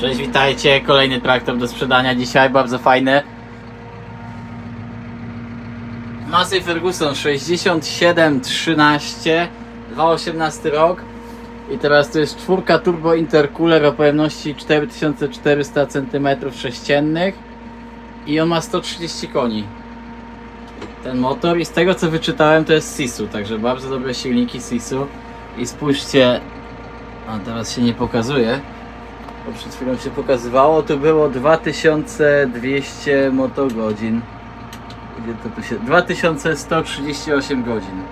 Cześć, witajcie. Kolejny traktor do sprzedania dzisiaj, bardzo fajny. Massey Ferguson 6713, 218 rok. I teraz to jest czwórka turbo intercooler o pojemności 4400 cm3 i on ma 130 koni. Ten motor i z tego co wyczytałem to jest Sisu, także bardzo dobre silniki Sisu. I spójrzcie, a teraz się nie pokazuje, bo przed chwilą się pokazywało, to było 2200 motogodzin. Gdzie to tu się... 2138 godzin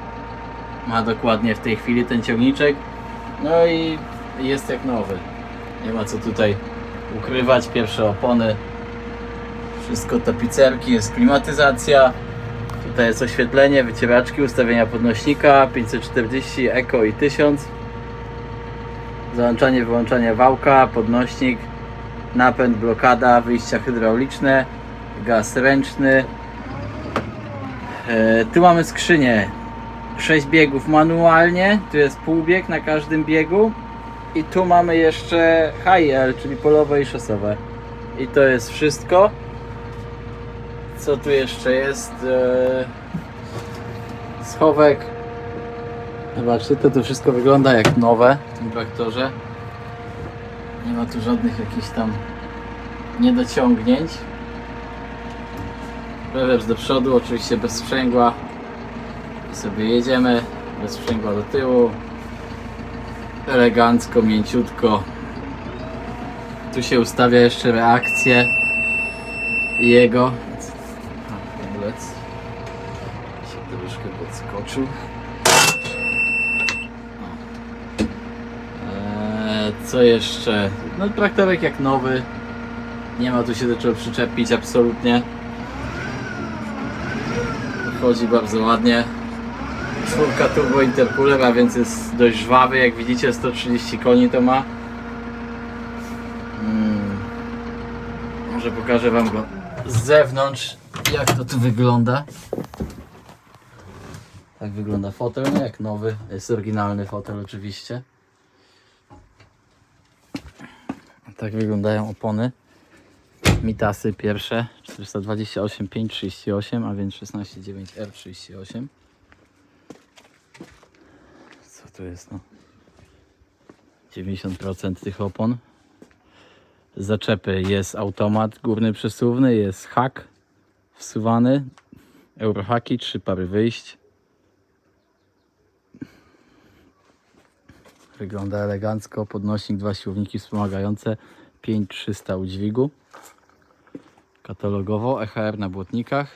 ma dokładnie w tej chwili ten ciągniczek. No i jest jak nowy. Nie ma co tutaj ukrywać. Pierwsze opony, wszystko tapicerki, jest klimatyzacja. Tutaj jest oświetlenie, wycieraczki, ustawienia podnośnika 540, Eco i 1000. Załączanie, wyłączanie wałka, podnośnik, napęd, blokada, wyjścia hydrauliczne, gaz ręczny. E, tu mamy skrzynię. 6 biegów manualnie, tu jest półbieg na każdym biegu. I tu mamy jeszcze HIL, czyli polowe i szosowe. I to jest wszystko. Co tu jeszcze jest? E, schowek. Zobaczcie, to, to wszystko wygląda jak nowe w tym traktorze. Nie ma tu żadnych jakichś tam niedociągnięć. Rewers do przodu, oczywiście bez sprzęgła. I sobie jedziemy, bez sprzęgła do tyłu. Elegancko, mięciutko. Tu się ustawia jeszcze reakcję jego. Hamulec się troszkę podskoczył. Co jeszcze? No traktorek jak nowy. Nie ma tu się do czego przyczepić absolutnie. Chodzi bardzo ładnie. Czwórka turbo intercooler, a więc jest dość żwawy. Jak widzicie 130 koni to ma. Mm. Może pokażę wam go z zewnątrz jak to tu wygląda. Tak wygląda fotel, no jak nowy. Jest oryginalny fotel oczywiście. Tak wyglądają opony. Mitasy pierwsze 428 538, a więc 169 R38. Co to jest no? 90% tych opon. Zaczepy jest automat górny przesuwny, jest hak wsuwany, eurohaki, trzy pary wyjść. Wygląda elegancko, podnośnik, dwa siłowniki wspomagające, 5300 udźwigu. Katalogowo, EHR na błotnikach.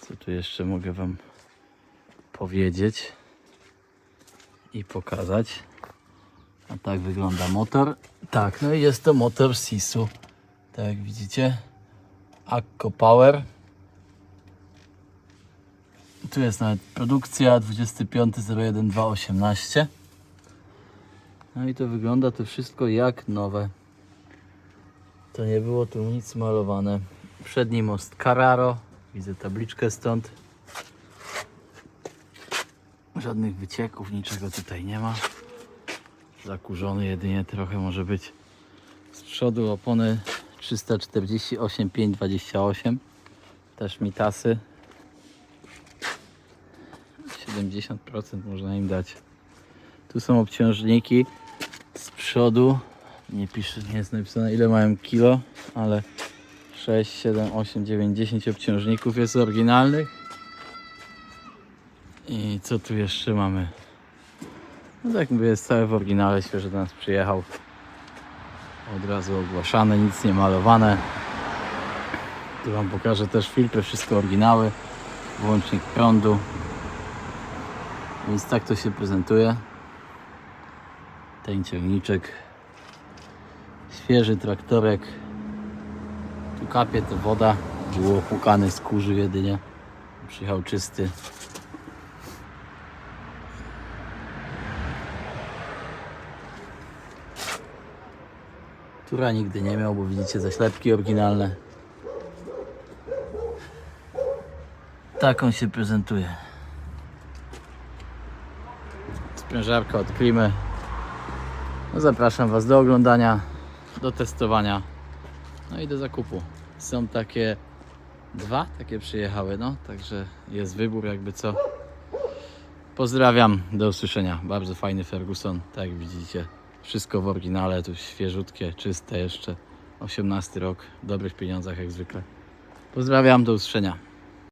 Co tu jeszcze mogę Wam powiedzieć i pokazać? A tak wygląda motor. Tak, no i jest to motor Sisu. Tak jak widzicie. Akko Power. Tu jest nawet produkcja 25.01.218. No i to wygląda to wszystko jak nowe. To nie było tu nic malowane. Przedni most Carraro. Widzę tabliczkę stąd. Żadnych wycieków, niczego tutaj nie ma. Zakurzony jedynie trochę może być. Z przodu opony 348 528. Też mitasy. 70% można im dać. Tu są obciążniki z przodu. Nie pisze, nie jest napisane ile mają kilo, ale 6, 7, 8, 9, 10 obciążników jest oryginalnych. I co tu jeszcze mamy? No tak mówię, jest cały w oryginale, świeżo do nas przyjechał. Od razu ogłaszane, nic nie malowane. Tu Wam pokażę też filtry, wszystko oryginały. Włącznik prądu. Więc tak to się prezentuje. Ten ciągniczek. Świeży traktorek. Tu kapie to woda. Było płukany z kurzy jedynie. Przyjechał czysty. Tura nigdy nie miał, bo widzicie zaślepki oryginalne. Tak on się prezentuje. Sprężarka od klimy. No zapraszam Was do oglądania, do testowania, no i do zakupu. Są takie dwa, takie przyjechały, no, także jest wybór jakby co. Pozdrawiam, do usłyszenia. Bardzo fajny Ferguson, tak jak widzicie. Wszystko w oryginale, tu świeżutkie, czyste jeszcze. 18 rok, w dobrych pieniądzach jak zwykle. Pozdrawiam, do usłyszenia.